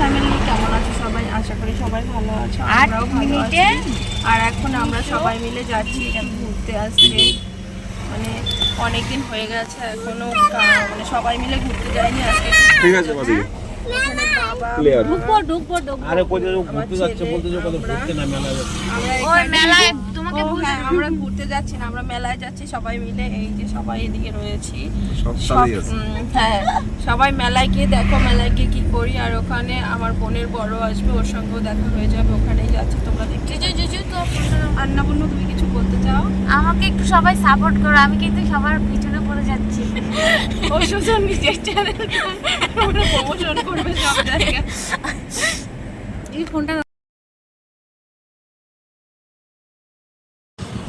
Family কেমন আছো সবাই? আশা করি সবাই ভালো আছো আমরাও ভালো আছি। আর এখন আমরা সবাই মিলে যাচ্ছি ঘুরতে আসছি মানে অনেকদিন হয়ে গেছে এখনও মানে সবাই মিলে ঘুরতে যাইনি আজকে ঠিক আছে বাবা। আরে আমার ঘুরতে যাচ্ছে বলতে যে কত ঘুরতে না মেলা যাচ্ছে আমরা ওই ও হ্যাঁ। আমরা ঘুরতে যাচ্ছি না আমরা মেলায় যাচ্ছি সবাই মিলে এই যে সবাই এদিকে রয়েছি। হ্যাঁ সবাই মেলায় গিয়ে দেখো মেলায় গিয়ে কি করি। আর ওখানে আমার বোনের বড় আসবে ওর সঙ্গেও দেখা হয়ে যাবে ওখানেই যাচ্ছি তোমরা দেখছি জুজু জুজু তো বন্ধু তুমি কিছু বলতে চাও? আমাকে একটু সবাই সাপোর্ট করো আমি কিন্তু সবার পিছনে পড়ে যাচ্ছি। ও শুধু নিজের চ্যানেল প্রমোশন করবে সব জায়গায়। এই ফোনটা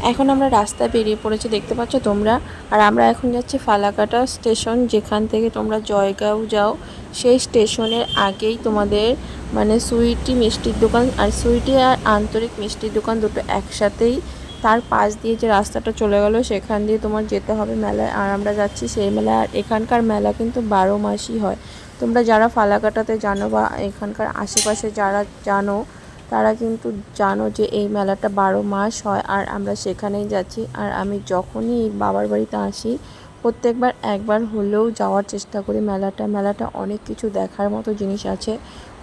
এখন আমরা রাস্তায় বেরিয়ে পড়েছি, দেখতে পাচ্ছ তোমরা? আর আমরা এখন যাচ্ছি ফালাকাটা স্টেশন, যেখান থেকে তোমরা জয়গাঁও যাও। সেই স্টেশনের আগেই তোমাদের মানে সুইটি মিষ্টির দোকান আর সুইটি আর আন্তরিক মিষ্টির দোকান দুটো একসাথেই। তার পাশ দিয়ে যে রাস্তাটা চলে গেল, সেখান দিয়ে তোমার যেতে হবে মেলায়। আর আমরা যাচ্ছি সেই মেলায়। আর এখানকার মেলা কিন্তু বারো মাসই হয়। তোমরা যারা ফালাকাটাতে জানো বা এখানকার আশেপাশে যারা জানো তারা কিন্তু জানো যে এই মেলাটা বারো মাস হয় আর আমরা সেখানেই যাচ্ছি। আর আমি যখনই বাবার বাড়িতে আসি, প্রত্যেকবার একবার হলেও যাওয়ার চেষ্টা করি মেলাটা। মেলাটা অনেক কিছু দেখার মতো জিনিস আছে।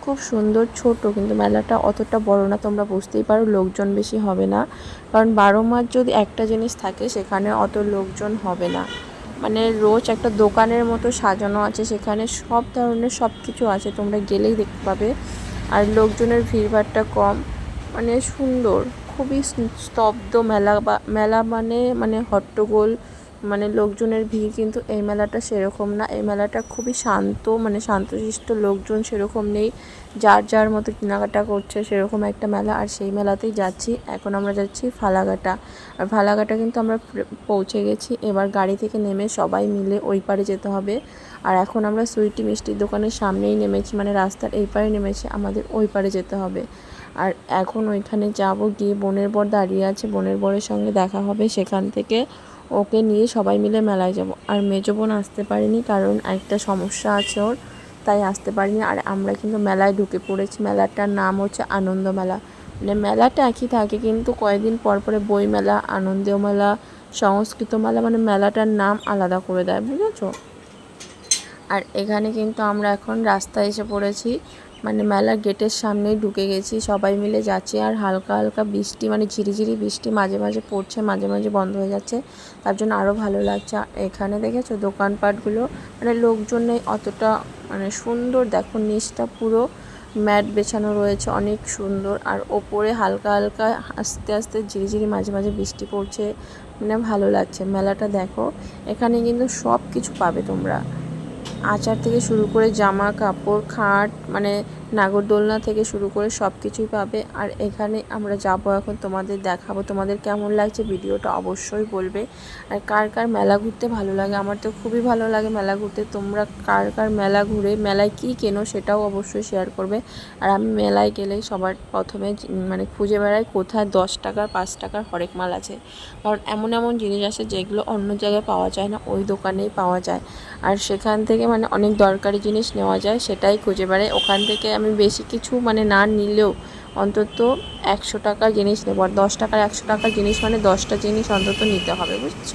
খুব সুন্দর, ছোট, কিন্তু মেলাটা অতটা বড় না, তোমরা বুঝতেই পারো লোকজন বেশি হবে না। কারণ বারো মাস যদি একটা জিনিস থাকে, সেখানে অত লোকজন হবে না। মানে রোজ একটা দোকানের মতো সাজানো আছে, সেখানে সব ধরনের সব কিছু আছে, তোমরা গেলেই দেখতে পাবে। আর লোকজনের ভিড়ভাড়টা কম। মানে সুন্দর খুবই স্তব্ধ মেলা বা মেলা মানে মানে হট্টগোল মানে লোকজনের ভিড় কিন্তু এই মেলাটা সেরকম না। এই মেলাটা খুবই শান্ত মানে শান্তশিষ্ট লোকজন সেরকম নেই। যার যার মতো কেনাকাটা করছে সেরকম একটা মেলা। আর সেই মেলাতেই যাচ্ছি। এখন আমরা যাচ্ছি ফালাঘাটা। আর ফালাকাটা কিন্তু আমরা পৌঁছে গেছি। এবার গাড়ি থেকে নেমে সবাই মিলে ওই পারে যেতে হবে। আর এখন আমরা সুইটি মিষ্টির দোকানের সামনেই নেমেছি মানে রাস্তার এই পারে নেমেছি, আমাদের ওই পারে যেতে হবে। আর এখন ওইখানে যাব গিয়ে, বোনের বর দাঁড়িয়ে আছে। বোনের বরের সঙ্গে দেখা হবে সেখান থেকে। ওকে নিয়ে সবাই মিলে মেলায় যাব। আর মেজো বোন আসতে পারেনি কারণ একটা সমস্যা আছে ওর, তাই আসতে পারিনি। আর আমরা কিন্তু মেলায় ঢুকে পড়েছি। মেলাটার নাম হচ্ছে আনন্দ মেলা। মানে মেলাটা একই থাকে, কিন্তু কয়েকদিন পর পরে বই মেলা, আনন্দ মেলা, সংস্কৃত মেলা মানে মেলাটার নাম আলাদা করে দেয়, বুঝেছ? আর এখানে কিন্তু আমরা এখন রাস্তায় এসে পড়েছি। মানে মেলার গেটের সামনেই ঢুকে গেছি। সবাই মিলে যাচ্ছি আর হালকা হালকা বৃষ্টি মানে ঝিরিঝিরি বৃষ্টি মাঝে মাঝে পড়ছে, মাঝে মাঝে বন্ধ হয়ে যাচ্ছে। তার জন্য আরও ভালো লাগছে। এখানে দেখেছ দোকানপাটগুলো? মানে লোকজন অতটা মানে সুন্দর। দেখো নিচটা পুরো ম্যাট বেছানো রয়েছে, অনেক সুন্দর। আর ওপরে হালকা হালকা আস্তে আস্তে ঝিরিঝিরি মাঝে মাঝে বৃষ্টি পড়ছে। মানে ভালো লাগছে। মেলাটা দেখো, এখানে কিন্তু সব কিছু পাবে তোমরা। আচার থেকে শুরু করে জামা কাপড় খাট মানে নাগরদোলনা থেকে শুরু করে সব কিছুই পাবে। আর এখানে আমরা যাব এখন তোমাদের দেখাবো। তোমাদের কেমন লাগছে ভিডিওটা অবশ্যই বলবে। আর কার কার মেলা ঘুরতে ভালো লাগে? আমার তো খুবই ভালো লাগে মেলা ঘুরতে। তোমরা কার কার মেলা ঘুরে, মেলায় কী কেনো সেটাও অবশ্যই শেয়ার করবে। আর আমি মেলায় গেলেই সবার প্রথমে মানে খুঁজে বেড়াই কোথায় দশ টাকার, পাঁচ টাকার হরেক মাল আছে। কারণ এমন এমন জিনিস আছে যেগুলো অন্য জায়গায় পাওয়া যায় না, ওই দোকানেই পাওয়া যায়। আর সেখান থেকে মানে অনেক দরকারি জিনিস নেওয়া যায়, সেটাই খুঁজে বেড়াই। ওখান থেকে আমি বেশি কিছু মানে না নিলেও অন্তত একশো টাকার জিনিস নেব। আর দশ টাকার একশো টাকার জিনিস মানে দশটা জিনিস অন্তত নিতে হবে, বুঝছ?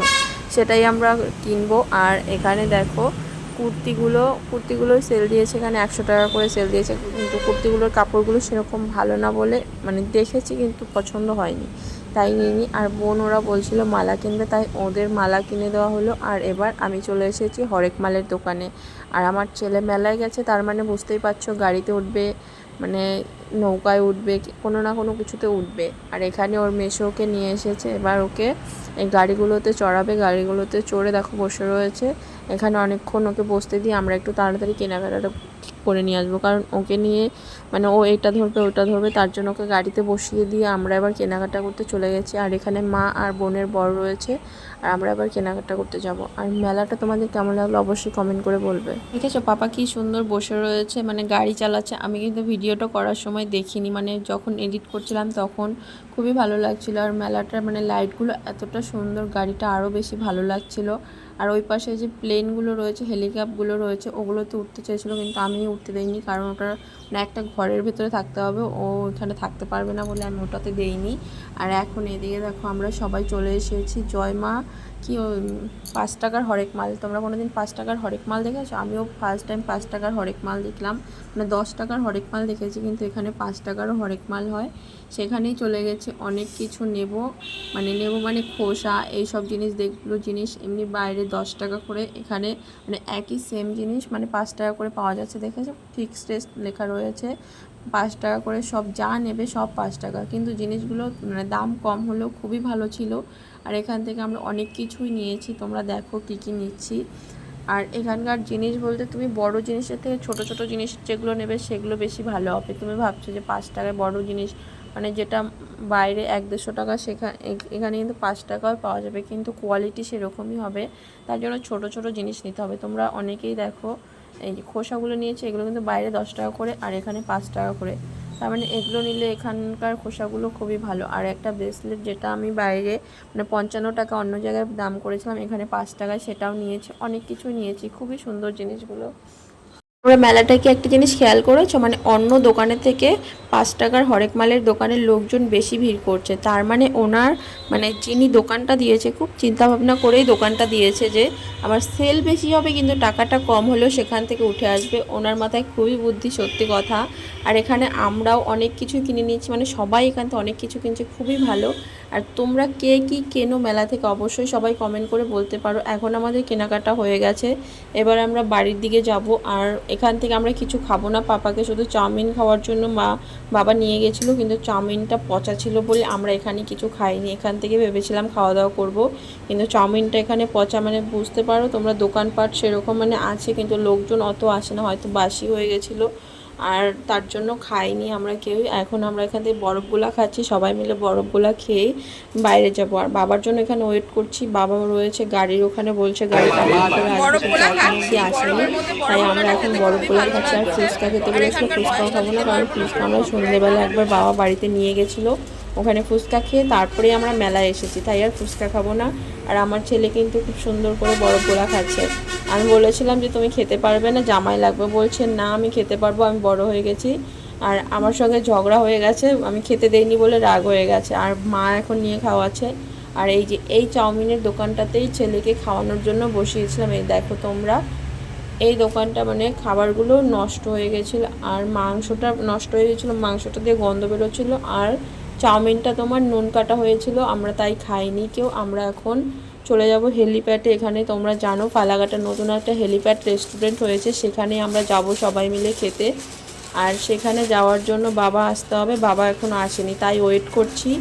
সেটাই আমরা কিনবো। আর এখানে দেখো কুর্তিগুলো কুর্তিগুলোই সেল দিয়েছে এখানে একশো টাকা করে সেল দিয়েছে। কিন্তু কুর্তিগুলোর কাপড়গুলো সেরকম ভালো না বলে মানে দেখেছি কিন্তু পছন্দ হয়নি। তাই নিইনি আর বোন ওরা বলছিল, মালা কিনবে। তাই ওদের মালা কিনে দেওয়া হলো। আর এবার আমি চলে এসেছি হরেক মালের দোকানে। আর আমার ছেলে মেলায় গেছে, তার মানে বুঝতেই পারছ, গাড়িতে উঠবে মানে নৌকায় উঠবে, কোনো না কোনো কিছুতে উঠবে। আর এখানে ওর মেসো ওকে নিয়ে এসেছে। এবার ওকে এই গাড়িগুলোতে চড়াবে, গাড়িগুলোতে চড়ে দেখো বসে রয়েছে। এখানে অনেকক্ষণ ওকে বসতে দিয়ে আমরা একটু তাড়াতাড়ি কেনাকাটাটা করে নিয়ে আসব। কারণ ওকে নিয়ে মানে ও এটা ধরবে, ওটা ধরবে, তার জন্য ওকে গাড়িতে বসিয়ে দিয়ে আমরা এবার কেনাকাটা করতে চলে গেছি। আর এখানে মা আর বোনের বর রয়েছে, আর আমরা এবার কেনাকাটা করতে যাব। আর মেলাটা তোমাদের কেমন লাগল অবশ্যই কমেন্ট করে বলবে। দেখেছ, পাপা কি সুন্দর বসে রয়েছে মানে গাড়ি চালাচ্ছে। আমি কিন্তু ভিডিওটা করার সময় দেখিনি মানে যখন এডিট করছিলাম তখন খুবই ভালো লাগছিল। আর মেলাটার মানে লাইটগুলো এতটা সুন্দর, গাড়িটা আরও বেশি ভালো লাগছিল। আর ওই পাশে যে প্লেনগুলো রয়েছে হেলিকপ্টারগুলো রয়েছে, ওগুলোতে উঠতে চেয়েছিলো, কিন্তু আমি উঠতে দেইনি, কারণ ওটা মানে একটা ঘরের ভেতরে থাকতে হবে, ও ওখানে থাকতে পারবে না বলে আমি ওটাতে দেইনি। আর এখন এদিকে দেখো আমরা সবাই চলে এসেছি জয়মা কি পাঁচ টাকার হরেক মাল। তোমরা কোনো দিন পাঁচ টাকার হরেক মাল দেখেছ? আমিও ফার্স্ট টাইম পাঁচ টাকার হরেক মাল দেখলাম। মানে দশ টাকার হরেক মাল দেখেছি, কিন্তু এখানে পাঁচ টাকারও হরেক মাল হয়। সেখানেই চলে গেছে, অনেক কিছু নেব। মানে নেব মানে খোসা, এইসব জিনিস দেখল জিনিস। এমনি বাইরে দশ টাকা করে এখানে মানে একই সেম জিনিস মানে পাঁচ টাকা করে পাওয়া যাচ্ছে, দেখেছ? ফিক্সড রেট লেখা রয়েছে। পাঁচ টাকা করে সব যা নেবে সব পাঁচ টাকা। কিন্তু জিনিসগুলো মানে দাম কম হলেও খুবই ভালো ছিল। আর এখান থেকে আমরা অনেক কিছুই নিয়েছি। তোমরা দেখো কী কী নিচ্ছি। আর এখানকার জিনিস বলতে তুমি বড় জিনিসের থেকে ছোট ছোট জিনিস যেগুলো নেবে সেগুলো বেশি ভালো হবে। তুমি ভাবছ যে পাঁচ টাকায় বড় জিনিস মানে যেটা বাইরে এক দেড়শো টাকা সেখানে এখানে কিন্তু পাঁচ টাকাও পাওয়া যাবে। কিন্তু কোয়ালিটি সেরকমই হবে। তার জন্য ছোট ছোট জিনিস নিতে হবে। তোমরা অনেকেই দেখো এই যে খোসাগুলো নিয়েছে, এগুলো কিন্তু বাইরে দশ টাকা করে আর এখানে পাঁচ টাকা করে। তার মানে এগুলো নিলে এখানকার খোসাগুলো খুবই ভালো। আর একটা ব্রেসলেট যেটা আমি বাইরে মানে পঞ্চান্ন টাকা অন্য জায়গায় দাম করেছিলাম, এখানে পাঁচ টাকায় সেটাও নিয়েছে, অনেক কিছু নিয়েছি। খুবই সুন্দর জিনিসগুলো। তোমরা মেলাটায় কি একটা জিনিস খেয়াল করেছ? মানে অন্য দোকানের থেকে পাঁচ টাকার হরেক মালের দোকানের লোকজন বেশি ভিড় করছে। তার মানে ওনার মানে যিনি দোকানটা দিয়েছে, খুব চিন্তা ভাবনা করেই দোকানটা দিয়েছে যে আমার সেল বেশি হবে কিন্তু টাকাটা কম হলেও সেখান থেকে উঠে আসবে। ওনার মাথায় খুবই বুদ্ধি, সত্যি কথা। আর এখানে আমরাও অনেক কিছু কিনে নিয়েছি। মানে সবাই এখান থেকে অনেক কিছু কিনছে। খুবই ভালো। আর তোমরা কে, কি, কেনো মেলা থেকে অবশ্যই সবাই কমেন্ট করে বলতে পারো। এখন আমাদের কেনাকাটা হয়ে গেছে। এবার আমরা বাড়ির দিকে যাব। আর এখান থেকে আমরা কিছু খাব না। পাপাকে শুধু চাউমিন খাওয়ার জন্য মা, বাবা নিয়ে গেছিল। কিন্তু চাউমিনটা পচা ছিল বলে আমরা এখানে কিছু খাইনি। এখান থেকে ভেবেছিলাম খাওয়া দাওয়া করব। কিন্তু চাউমিনটা এখানে পচা মানে বুঝতে পারো তোমরা দোকানপাট সেরকম মানে আছে। কিন্তু লোকজন অত আসে না। হয়তো বাসি হয়ে গেছিল। আর তার জন্য খাইনি আমরা কেউ এখন আমরা এখান থেকে বরফগুলা খাচ্ছি সবাই মিলে বরফগুলা খেয়ে বাইরে যাব। আর বাবার জন্য এখানে ওয়েট করছি বাবা রয়েছে গাড়ির ওখানে বলছে গাড়িটা আসবে। আসেনি তাই আমরা এখন বরফগুলা খাচ্ছি। আর ফুচকা খেতে বলেছিল ফুচকাও খাব না কারণ ফুচকা আমরা সন্ধ্যেবেলা একবার বাবা বাড়িতে নিয়ে গেছিল। ওখানে ফুচকা খেয়ে তারপরে আমরা মেলায় এসেছি। তাই আর ফুচকা খাব না। আর আমার ছেলে কিন্তু খুব সুন্দর করে বরফগুলা খাচ্ছে। আমি বলেছিলাম যে, তুমি খেতে পারবে না, জামাই লাগবে। বলছে, না, আমি খেতে পারব, আমি বড় হয়ে গেছি। আর আমার সঙ্গে ঝগড়া হয়ে গেছে, আমি খেতে দেইনি বলে রাগ হয়ে গেছে। আর মা এখন নিয়ে খাওয়াচ্ছে। আর এই যে, এই চাউমিনের দোকানটাতেই ছেলেকে খাওয়ানোর জন্য বসিয়েছিলাম। এই দেখো তোমরা, এই দোকানটা মানে খাবারগুলো নষ্ট হয়ে গেছিল। আর মাংসটা নষ্ট হয়ে গেছিল, মাংসটা দিয়ে গন্ধ বেরোচ্ছিলো। আর চাউমিনটা তোমার নুন কাটা হয়েছিল, আমরা তাই খাইনি কেউ। আমরা এখন চলে যাব হেলিপ্যাডে, এখানে তোমরা জানো ফালাকাটা নতুন একটা হেলিপ্যাড রেস্টুরেন্ট হয়েছে, সেখানে আমরা যাব সবাই মিলে খেতে। আর সেখানে যাওয়ার জন্য বাবা আসতে হবে, বাবা এখন আসেনি, তাই ওয়েট করছি।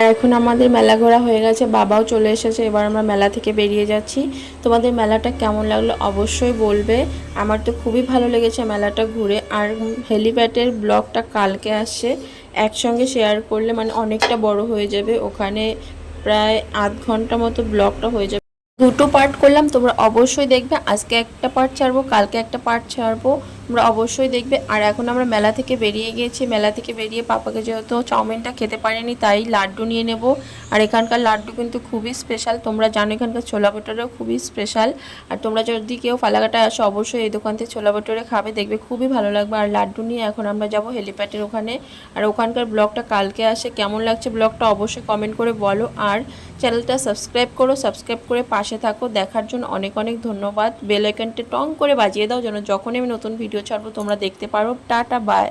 এখন আমাদের মেলা ঘোরা হয়ে গেছে, বাবাও চলে এসেছে, এবার আমরা মেলা থেকে বেরিয়ে যাচ্ছি। তোমাদের মেলাটা কেমন লাগল অবশ্যই বলবে, আমার তো খুবই ভালো লেগেছে মেলাটা ঘুরে। আর হেলিপ্যাডের ব্লগটা কালকে আসছে একসঙ্গে শেয়ার করলে মানে অনেকটা বড় হয়ে যাবে। ওখানে প্রায় আধ ঘণ্টা মতো ব্লগটা হয়ে যাবে। দুটো পার্ট করলাম, তোমরা অবশ্যই দেখবে। আজকে একটা পার্ট ছাড়বো, কালকে একটা পার্ট ছাড়বো। তোমরা অবশ্যই দেখবে। আর এখন আমরা মেলা থেকে বেরিয়ে গিয়েছি। মেলা থেকে বেরিয়ে পাপাকে যেহেতু চাউমিনটা খেতে পারেনি, তাই লাড্ডু নিয়ে নেব। আর এখানকার লাড্ডু কিন্তু খুবই স্পেশাল তোমরা জানো এখানকার ছোলা ভটোরেও খুবই স্পেশাল আর তোমরা যদি কেউ ফালাকাটায় আসো, অবশ্যই এই দোকান থেকে ছোলা ভটোরে খাবে। দেখবে খুবই ভালো লাগবে। আর লাড্ডু নিয়ে এখন আমরা যাব হেলিপ্যাডের ওখানে। আর ওখানকার ব্লগটা কালকে আসে। কেমন লাগছে ব্লগটা অবশ্যই কমেন্ট করে বলো। আর চ্যানেলটা সাবস্ক্রাইব করো সাবস্ক্রাইব করে পাশে থাকো। দেখার জন্য অনেক অনেক ধন্যবাদ। বেল আইকনটা টং করে বাজিয়ে দাও, যেন যখনই আমি নতুন ভিডিও ছাড়বো তোমরা দেখতে পারো। Tata bye